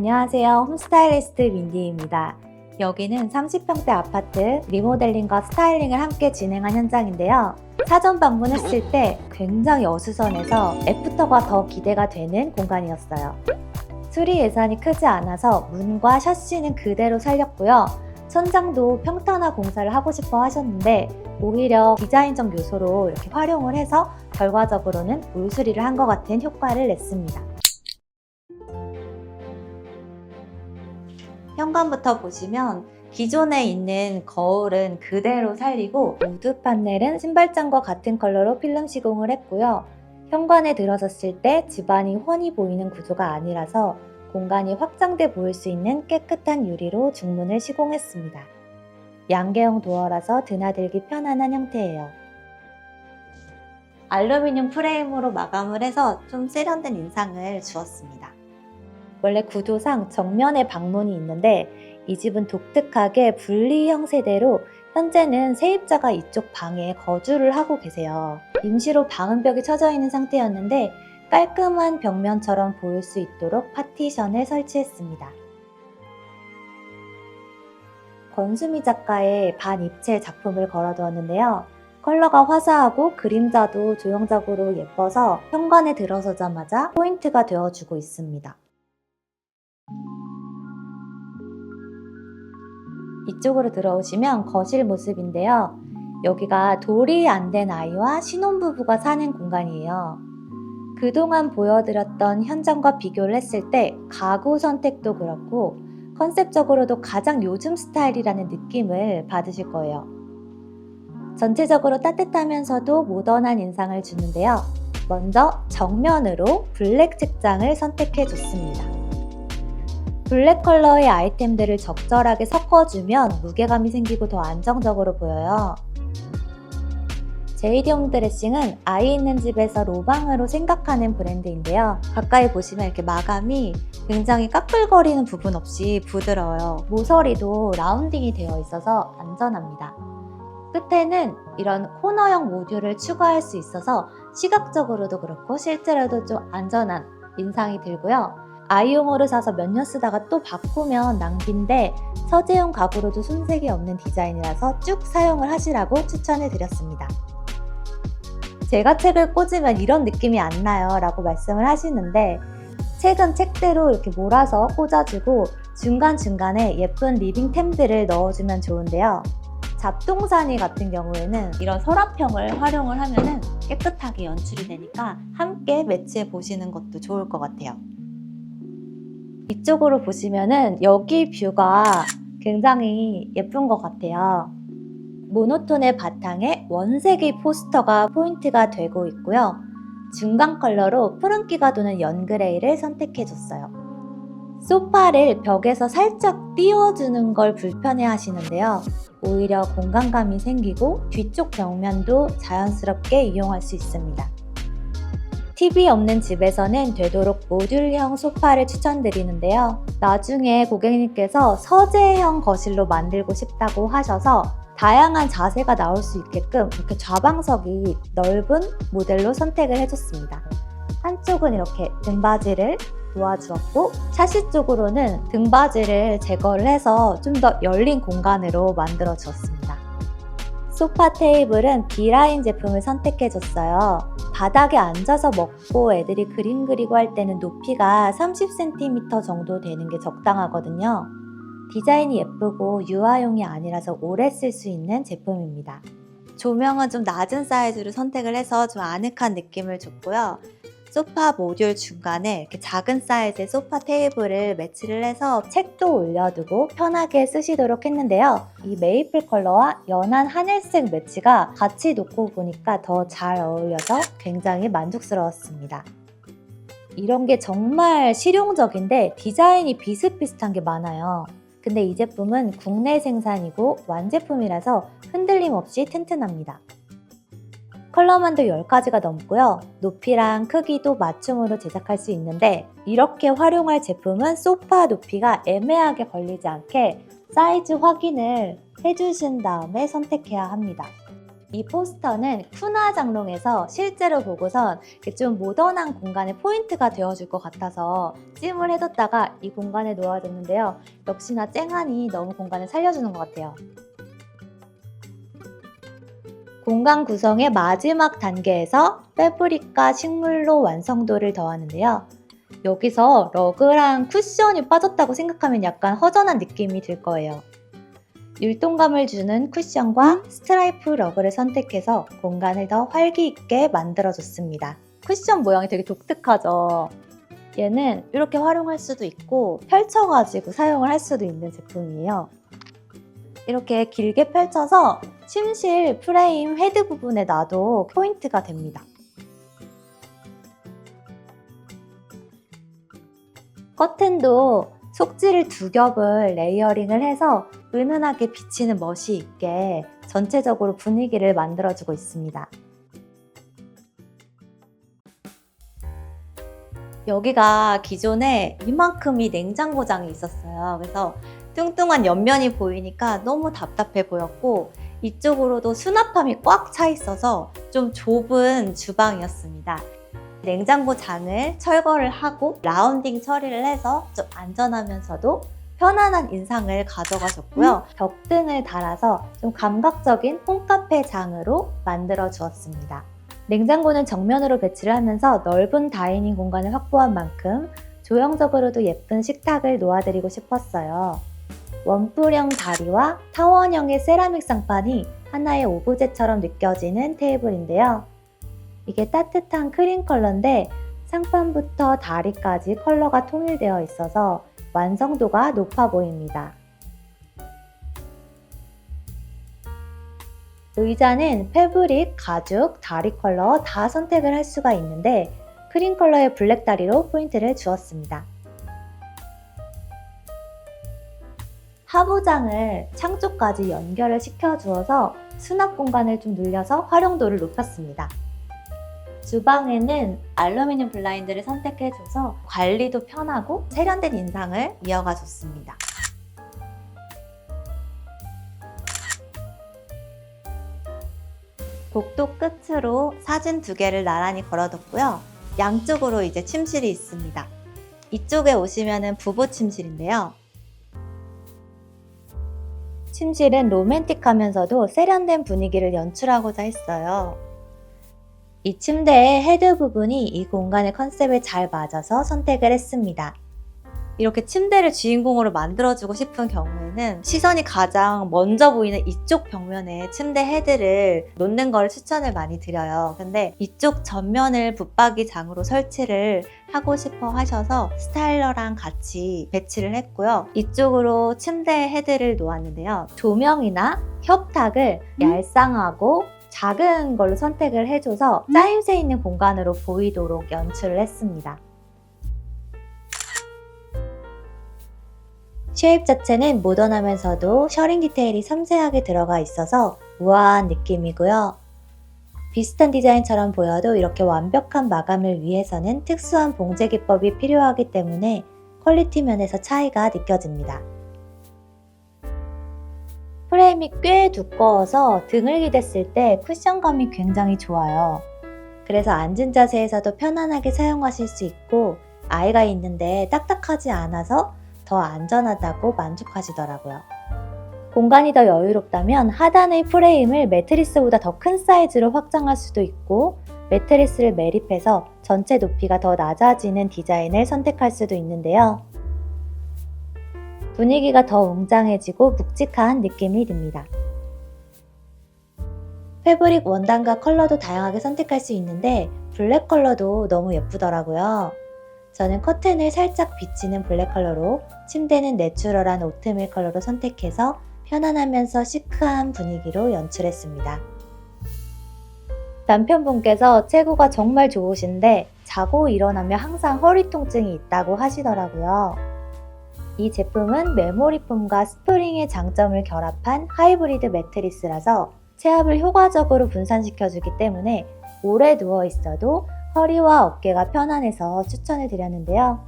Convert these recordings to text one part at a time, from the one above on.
안녕하세요. 홈스타일리스트 민디입니다. 여기는 30평대 아파트 리모델링과 스타일링을 함께 진행한 현장인데요. 사전 방문했을 때 굉장히 어수선해서 애프터가 더 기대가 되는 공간이었어요. 수리 예산이 크지 않아서 문과 셔츠는 그대로 살렸고요. 천장도 평탄화 공사를 하고 싶어 하셨는데 오히려 디자인적 요소로 이렇게 활용을 해서 결과적으로는 물 수리를 한 것 같은 효과를 냈습니다. 현관부터 보시면 기존에 있는 거울은 그대로 살리고 우드 판넬은 신발장과 같은 컬러로 필름 시공을 했고요. 현관에 들어섰을 때 집안이 훤히 보이는 구조가 아니라서 공간이 확장돼 보일 수 있는 깨끗한 유리로 중문을 시공했습니다. 양계형 도어라서 드나들기 편안한 형태예요. 알루미늄 프레임으로 마감을 해서 좀 세련된 인상을 주었습니다. 원래 구조상 정면에 방문이 있는데 이 집은 독특하게 분리 형세대로 현재는 세입자가 이쪽 방에 거주를 하고 계세요. 임시로 방음벽이 쳐져 있는 상태였는데 깔끔한 벽면처럼 보일 수 있도록 파티션을 설치했습니다. 권수미 작가의 반입체 작품을 걸어두었는데요. 컬러가 화사하고 그림자도 조형적으로 예뻐서 현관에 들어서자마자 포인트가 되어주고 있습니다. 이쪽으로 들어오시면 거실 모습인데요. 여기가 돌이 안 된 아이와 신혼부부가 사는 공간이에요. 그동안 보여드렸던 현장과 비교를 했을 때 가구 선택도 그렇고 컨셉적으로도 가장 요즘 스타일이라는 느낌을 받으실 거예요. 전체적으로 따뜻하면서도 모던한 인상을 주는데요. 먼저 정면으로 블랙 책장을 선택해 줬습니다. 블랙 컬러의 아이템들을 적절하게 섞어주면 무게감이 생기고 더 안정적으로 보여요. 제이디홈 드레싱은 아이 있는 집에서 로방으로 생각하는 브랜드인데요. 가까이 보시면 이렇게 마감이 굉장히 까끌거리는 부분 없이 부드러워요. 모서리도 라운딩이 되어 있어서 안전합니다. 끝에는 이런 코너형 모듈을 추가할 수 있어서 시각적으로도 그렇고 실제로도 좀 안전한 인상이 들고요. 아이용으로 사서 몇 년 쓰다가 또 바꾸면 낭비인데 서재용 가구로도 손색이 없는 디자인이라서 쭉 사용을 하시라고 추천해 드렸습니다. 제가 책을 꽂으면 이런 느낌이 안 나요 라고 말씀을 하시는데 책은 책대로 이렇게 몰아서 꽂아주고 중간중간에 예쁜 리빙템들을 넣어주면 좋은데요. 잡동사니 같은 경우에는 이런 서랍형을 활용을 하면 깨끗하게 연출이 되니까 함께 매치해 보시는 것도 좋을 것 같아요. 이쪽으로 보시면은 여기 뷰가 굉장히 예쁜 것 같아요. 모노톤의 바탕에 원색의 포스터가 포인트가 되고 있고요. 중간 컬러로 푸른기가 도는 연그레이를 선택해줬어요. 소파를 벽에서 살짝 띄워주는 걸 불편해 하시는데요. 오히려 공간감이 생기고 뒤쪽 벽면도 자연스럽게 이용할 수 있습니다. TV 없는 집에서는 되도록 모듈형 소파를 추천드리는데요. 나중에 고객님께서 서재형 거실로 만들고 싶다고 하셔서 다양한 자세가 나올 수 있게끔 이렇게 좌방석이 넓은 모델로 선택을 해줬습니다. 한쪽은 이렇게 등받이를 놓아주었고 샤시 쪽으로는 등받이를 제거를 해서 좀 더 열린 공간으로 만들어 주었습니다. 소파 테이블은 B라인 제품을 선택해줬어요. 바닥에 앉아서 먹고 애들이 그림 그리고 할 때는 높이가 30cm 정도 되는 게 적당하거든요. 디자인이 예쁘고 유아용이 아니라서 오래 쓸 수 있는 제품입니다. 조명은 좀 낮은 사이즈로 선택을 해서 좀 아늑한 느낌을 줬고요. 소파 모듈 중간에 이렇게 작은 사이즈의 소파 테이블을 매치를 해서 책도 올려두고 편하게 쓰시도록 했는데요. 이 메이플 컬러와 연한 하늘색 매치가 같이 놓고 보니까 더 잘 어울려서 굉장히 만족스러웠습니다. 이런 게 정말 실용적인데 디자인이 비슷비슷한 게 많아요. 근데 이 제품은 국내 생산이고 완제품이라서 흔들림 없이 튼튼합니다. 컬러만도 10가지가 넘고요. 높이랑 크기도 맞춤으로 제작할 수 있는데 이렇게 활용할 제품은 소파 높이가 애매하게 걸리지 않게 사이즈 확인을 해주신 다음에 선택해야 합니다. 이 포스터는 쿠나 장롱에서 실제로 보고선 좀 모던한 공간의 포인트가 되어줄 것 같아서 찜을 해뒀다가 이 공간에 놓아줬는데요. 역시나 쨍하니 너무 공간을 살려주는 것 같아요. 공간 구성의 마지막 단계에서 패브릭과 식물로 완성도를 더하는데요. 여기서 러그랑 쿠션이 빠졌다고 생각하면 약간 허전한 느낌이 들 거예요. 율동감을 주는 쿠션과 스트라이프 러그를 선택해서 공간을 더 활기 있게 만들어줬습니다. 쿠션 모양이 되게 독특하죠? 얘는 이렇게 활용할 수도 있고 펼쳐가지고 사용을 할 수도 있는 제품이에요. 이렇게 길게 펼쳐서 침실 프레임 헤드 부분에 놔도 포인트가 됩니다. 커튼도 속지를 두 겹을 레이어링을 해서 은은하게 비치는 멋이 있게 전체적으로 분위기를 만들어주고 있습니다. 여기가 기존에 이만큼이 냉장고장이 있었어요. 그래서 뚱뚱한 옆면이 보이니까 너무 답답해 보였고 이쪽으로도 수납함이 꽉 차 있어서 좀 좁은 주방이었습니다. 냉장고 장을 철거를 하고 라운딩 처리를 해서 좀 안전하면서도 편안한 인상을 가져가셨고요. 벽등을 달아서 좀 감각적인 홈카페 장으로 만들어 주었습니다. 냉장고는 정면으로 배치를 하면서 넓은 다이닝 공간을 확보한 만큼 조형적으로도 예쁜 식탁을 놓아드리고 싶었어요. 원뿔형 다리와 타원형의 세라믹 상판이 하나의 오브제처럼 느껴지는 테이블인데요. 이게 따뜻한 크림 컬러인데 상판부터 다리까지 컬러가 통일되어 있어서 완성도가 높아 보입니다. 의자는 패브릭, 가죽, 다리 컬러 다 선택을 할 수가 있는데 크림 컬러의 블랙 다리로 포인트를 주었습니다. 하부장을 창 쪽까지 연결을 시켜 주어서 수납 공간을 좀 늘려서 활용도를 높였습니다. 주방에는 알루미늄 블라인드를 선택해줘서 관리도 편하고 세련된 인상을 이어가 줬습니다. 복도 끝으로 사진 두 개를 나란히 걸어뒀고요. 양쪽으로 이제 침실이 있습니다. 이쪽에 오시면은 부부 침실인데요. 침실은 로맨틱하면서도 세련된 분위기를 연출하고자 했어요. 이 침대의 헤드 부분이 이 공간의 컨셉에 잘 맞아서 선택을 했습니다. 이렇게 침대를 주인공으로 만들어주고 싶은 경우에는 시선이 가장 먼저 보이는 이쪽 벽면에 침대 헤드를 놓는 걸 추천을 많이 드려요. 근데 이쪽 전면을 붙박이 장으로 설치를 하고 싶어 하셔서 스타일러랑 같이 배치를 했고요. 이쪽으로 침대 헤드를 놓았는데요. 조명이나 협탁을 얄쌍하고 작은 걸로 선택을 해줘서 짜임새 있는 공간으로 보이도록 연출을 했습니다. 쉐입 자체는 모던하면서도 셔링 디테일이 섬세하게 들어가 있어서 우아한 느낌이고요. 비슷한 디자인처럼 보여도 이렇게 완벽한 마감을 위해서는 특수한 봉제 기법이 필요하기 때문에 퀄리티 면에서 차이가 느껴집니다. 프레임이 꽤 두꺼워서 등을 기댔을 때 쿠션감이 굉장히 좋아요. 그래서 앉은 자세에서도 편안하게 사용하실 수 있고 아이가 있는데 딱딱하지 않아서 더 안전하다고 만족하시더라고요. 공간이 더 여유롭다면 하단의 프레임을 매트리스보다 더 큰 사이즈로 확장할 수도 있고 매트리스를 매립해서 전체 높이가 더 낮아지는 디자인을 선택할 수도 있는데요. 분위기가 더 웅장해지고 묵직한 느낌이 듭니다. 패브릭 원단과 컬러도 다양하게 선택할 수 있는데 블랙 컬러도 너무 예쁘더라고요. 저는 커튼을 살짝 비치는 블랙 컬러로 침대는 내추럴한 오트밀 컬러로 선택해서 편안하면서 시크한 분위기로 연출했습니다. 남편분께서 체구가 정말 좋으신데 자고 일어나면 항상 허리 통증이 있다고 하시더라고요. 이 제품은 메모리폼과 스프링의 장점을 결합한 하이브리드 매트리스라서 체압을 효과적으로 분산시켜주기 때문에 오래 누워 있어도 허리와 어깨가 편안해서 추천을 드렸는데요.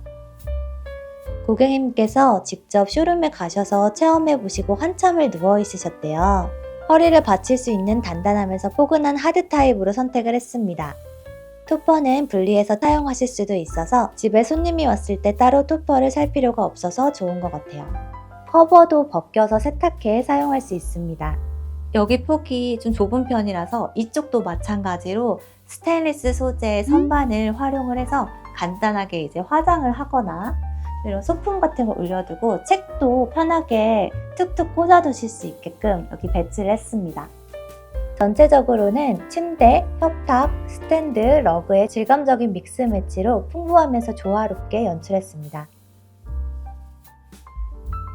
고객님께서 직접 쇼룸에 가셔서 체험해 보시고 한참을 누워 있으셨대요. 허리를 받칠 수 있는 단단하면서 포근한 하드 타입으로 선택을 했습니다. 토퍼는 분리해서 사용하실 수도 있어서 집에 손님이 왔을 때 따로 토퍼를 살 필요가 없어서 좋은 것 같아요. 커버도 벗겨서 세탁해 사용할 수 있습니다. 여기 폭이 좀 좁은 편이라서 이쪽도 마찬가지로 스테인리스 소재의 선반을 활용을 해서 간단하게 이제 화장을 하거나 이런 소품 같은 거 올려두고 책도 편하게 툭툭 꽂아두실 수 있게끔 여기 배치를 했습니다. 전체적으로는 침대, 협탁, 스탠드, 러그의 질감적인 믹스 매치로 풍부하면서 조화롭게 연출했습니다.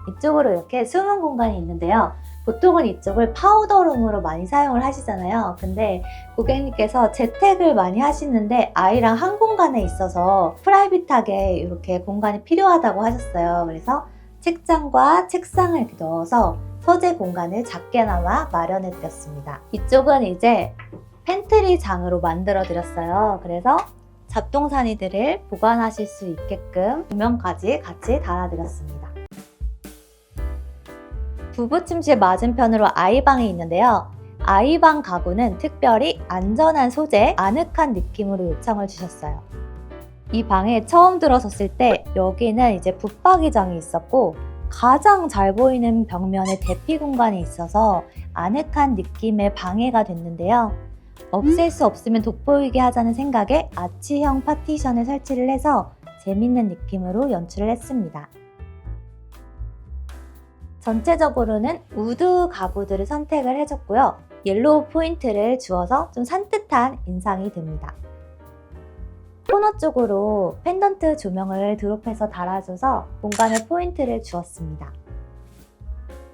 이쪽으로 이렇게 숨은 공간이 있는데요. 보통은 이쪽을 파우더룸으로 많이 사용을 하시잖아요. 근데 고객님께서 재택을 많이 하시는데 아이랑 한 공간에 있어서 프라이빗하게 이렇게 공간이 필요하다고 하셨어요. 그래서 책장과 책상을 이렇게 넣어서 서재 공간을 작게나마 마련해 드렸습니다. 이쪽은 이제 팬트리 장으로 만들어 드렸어요. 그래서 잡동사니들을 보관하실 수 있게끔 조명까지 같이 달아 드렸습니다. 부부 침실 맞은편으로 아이방이 있는데요. 아이방 가구는 특별히 안전한 소재, 아늑한 느낌으로 요청을 주셨어요. 이 방에 처음 들어섰을 때 여기는 이제 붙박이장이 있었고 가장 잘 보이는 벽면에 대피 공간이 있어서 아늑한 느낌의 방해가 됐는데요. 없앨 수 없으면 돋보이게 하자는 생각에 아치형 파티션을 설치를 해서 재밌는 느낌으로 연출을 했습니다. 전체적으로는 우드 가구들을 선택을 해줬고요. 옐로우 포인트를 주어서 좀 산뜻한 인상이 듭니다. 코너 쪽으로 펜던트 조명을 드롭해서 달아줘서 공간에 포인트를 주었습니다.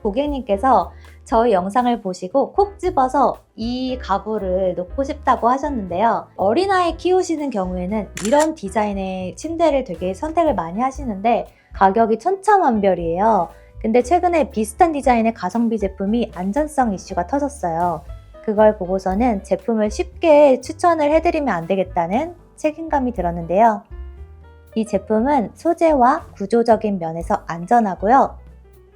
고객님께서 저희 영상을 보시고 콕 집어서 이 가구를 놓고 싶다고 하셨는데요. 어린아이 키우시는 경우에는 이런 디자인의 침대를 되게 선택을 많이 하시는데 가격이 천차만별이에요. 근데 최근에 비슷한 디자인의 가성비 제품이 안전성 이슈가 터졌어요. 그걸 보고서는 제품을 쉽게 추천을 해드리면 안 되겠다는 책임감이 들었는데요. 이 제품은 소재와 구조적인 면에서 안전하고요.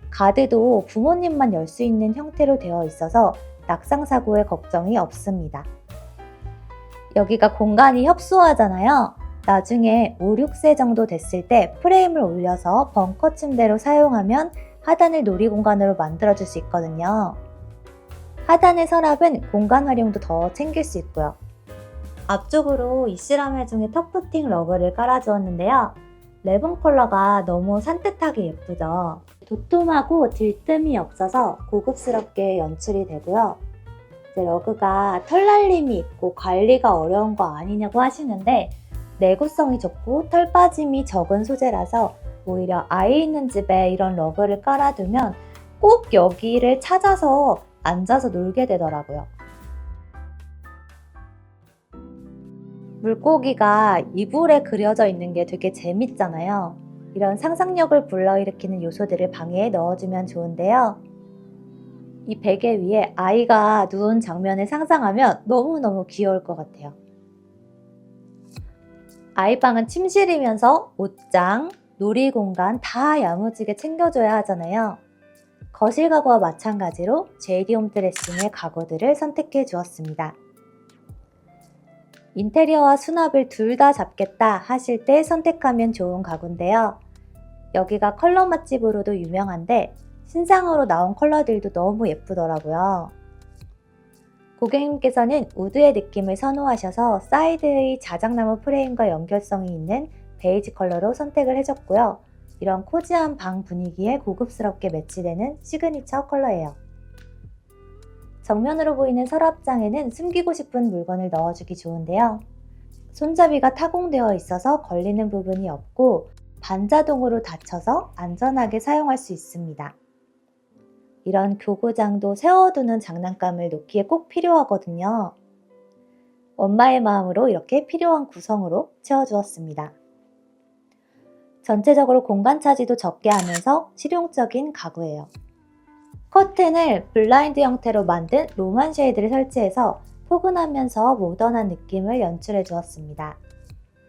가드도 부모님만 열 수 있는 형태로 되어 있어서 낙상 사고의 걱정이 없습니다. 여기가 공간이 협소하잖아요. 나중에 5, 6세 정도 됐을 때 프레임을 올려서 벙커 침대로 사용하면 하단을 놀이 공간으로 만들어줄 수 있거든요. 하단의 서랍은 공간 활용도 더 챙길 수 있고요. 앞쪽으로 이시라메 중에 터프팅 러그를 깔아주었는데요. 레본 컬러가 너무 산뜻하게 예쁘죠. 도톰하고 들뜸이 없어서 고급스럽게 연출이 되고요. 이제 러그가 털날림이 있고 관리가 어려운 거 아니냐고 하시는데 내구성이 좋고 털 빠짐이 적은 소재라서 오히려 아이 있는 집에 이런 러그를 깔아두면 꼭 여기를 찾아서 앉아서 놀게 되더라고요. 물고기가 이불에 그려져 있는 게 되게 재밌잖아요. 이런 상상력을 불러일으키는 요소들을 방에 넣어주면 좋은데요. 이 베개 위에 아이가 누운 장면을 상상하면 너무너무 귀여울 것 같아요. 아이방은 침실이면서 옷장, 놀이 공간 다 야무지게 챙겨줘야 하잖아요. 거실 가구와 마찬가지로 JD홈 드레싱의 가구들을 선택해 주었습니다. 인테리어와 수납을 둘 다 잡겠다 하실 때 선택하면 좋은 가구인데요. 여기가 컬러 맛집으로도 유명한데 신상으로 나온 컬러들도 너무 예쁘더라고요. 고객님께서는 우드의 느낌을 선호하셔서 사이드의 자작나무 프레임과 연결성이 있는 베이지 컬러로 선택을 해줬고요. 이런 코지한 방 분위기에 고급스럽게 매치되는 시그니처 컬러예요. 정면으로 보이는 서랍장에는 숨기고 싶은 물건을 넣어주기 좋은데요. 손잡이가 타공되어 있어서 걸리는 부분이 없고 반자동으로 닫혀서 안전하게 사용할 수 있습니다. 이런 교구장도 세워두는 장난감을 놓기에 꼭 필요하거든요. 엄마의 마음으로 이렇게 필요한 구성으로 채워주었습니다. 전체적으로 공간 차지도 적게 하면서 실용적인 가구예요. 커튼을 블라인드 형태로 만든 로만 쉐이드를 설치해서 포근하면서 모던한 느낌을 연출해 주었습니다.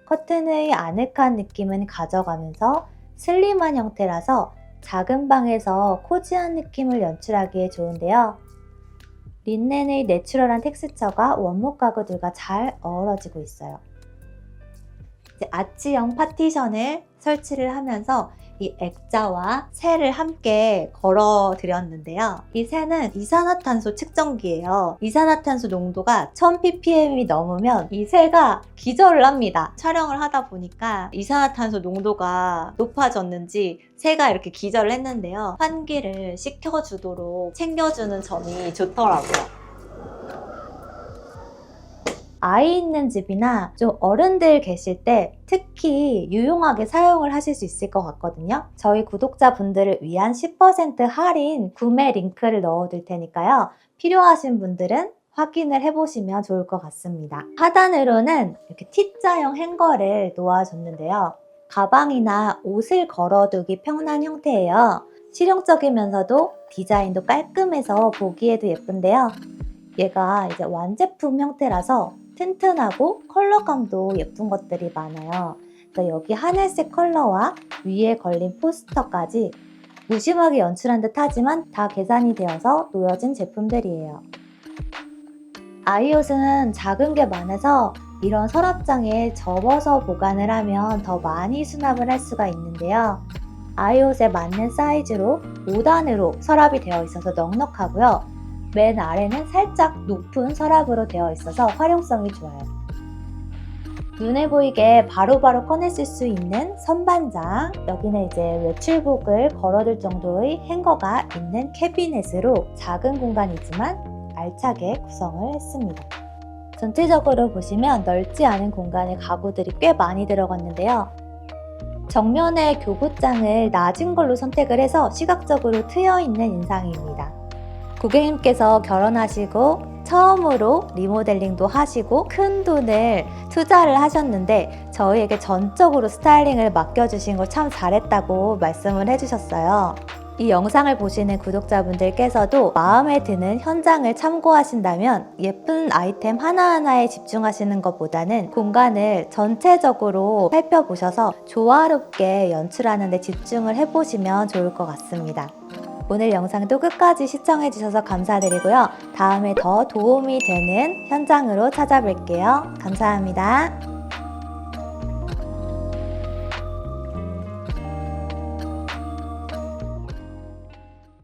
커튼의 아늑한 느낌은 가져가면서 슬림한 형태라서 작은 방에서 코지한 느낌을 연출하기에 좋은데요. 린넨의 내추럴한 텍스처가 원목 가구들과 잘 어우러지고 있어요. 아치형 파티션을 설치를 하면서 이 액자와 새를 함께 걸어 드렸는데요. 이 새는 이산화탄소 측정기예요. 이산화탄소 농도가 1000ppm이 넘으면 이 새가 기절을 합니다. 촬영을 하다 보니까 이산화탄소 농도가 높아졌는지 새가 이렇게 기절을 했는데요. 환기를 시켜주도록 챙겨주는 점이 좋더라고요. 아이 있는 집이나 좀 어른들 계실 때 특히 유용하게 사용을 하실 수 있을 것 같거든요. 저희 구독자분들을 위한 10% 할인 구매 링크를 넣어둘 테니까요. 필요하신 분들은 확인을 해보시면 좋을 것 같습니다. 하단으로는 이렇게 T자형 행거를 놓아줬는데요. 가방이나 옷을 걸어두기 편한 형태예요. 실용적이면서도 디자인도 깔끔해서 보기에도 예쁜데요. 얘가 이제 완제품 형태라서 튼튼하고 컬러감도 예쁜 것들이 많아요. 그래서 여기 하늘색 컬러와 위에 걸린 포스터까지 무심하게 연출한 듯 하지만 다 계산이 되어서 놓여진 제품들이에요. 아이옷은 작은 게 많아서 이런 서랍장에 접어서 보관을 하면 더 많이 수납을 할 수가 있는데요. 아이옷에 맞는 사이즈로 5단으로 서랍이 되어 있어서 넉넉하고요. 맨 아래는 살짝 높은 서랍으로 되어 있어서 활용성이 좋아요. 눈에 보이게 바로바로 꺼내쓸 수 있는 선반장, 여기는 이제 외출복을 걸어둘 정도의 행거가 있는 캐비넷으로 작은 공간이지만 알차게 구성을 했습니다. 전체적으로 보시면 넓지 않은 공간에 가구들이 꽤 많이 들어갔는데요. 정면에 교구장을 낮은 걸로 선택을 해서 시각적으로 트여 있는 인상입니다. 고객님께서 결혼하시고 처음으로 리모델링도 하시고 큰 돈을 투자를 하셨는데 저희에게 전적으로 스타일링을 맡겨주신 걸 참 잘했다고 말씀을 해주셨어요. 이 영상을 보시는 구독자분들께서도 마음에 드는 현장을 참고하신다면 예쁜 아이템 하나하나에 집중하시는 것보다는 공간을 전체적으로 살펴보셔서 조화롭게 연출하는 데 집중을 해보시면 좋을 것 같습니다. 오늘 영상도 끝까지 시청해주셔서 감사드리고요. 다음에 더 도움이 되는 현장으로 찾아뵐게요. 감사합니다.